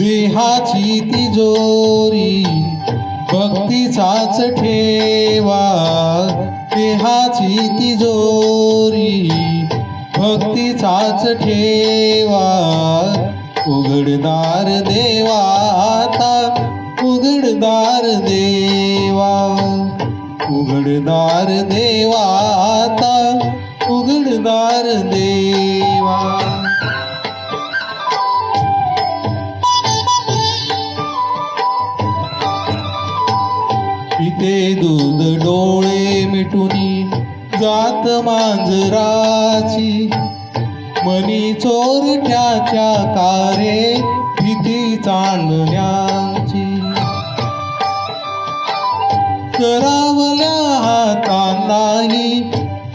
देहाची तिजोरी भक्तीचाच ठेवा. देहाची तिजोरी भक्तीचाच ठेवा. उघडदार देवा आता उघडदार देवा. उघडदार देवा आता उघडदार देवा. पिते दूध डोळे मिटुनी जात मांजराची. मनी चोरट्याच्या कारे भीती चांदण्याची. करावल्या हातांनाही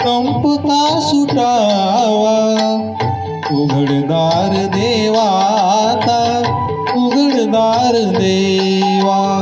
कंपता सुटावा. उघडदार देवा आता उघडदार देवा.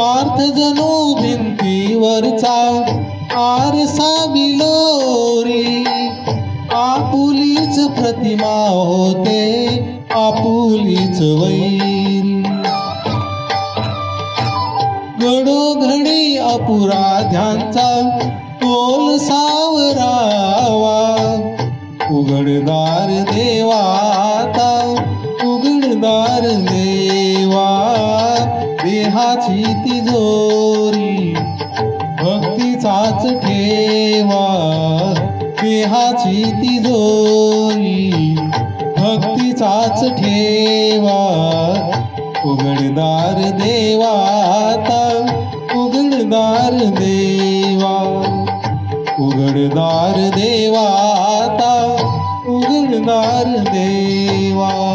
स्वार्थ जणू भिंतीवरचा आरसा बिलोरी आपुलीच प्रतिमा होते आपुलीच वैरी. घडोघडी अपराध्यांचा तोल सावरावा. उघडदार देवा आता उघडदार देवा. स्नेहाची तिजोरी भक्तीचाच ठेवा. स्नेहाची तिजोरी भक्तीचाच ठेवा. उघडदार देवा आता उघडदार देवा. उघडदार देवा आता उघडदार देवा.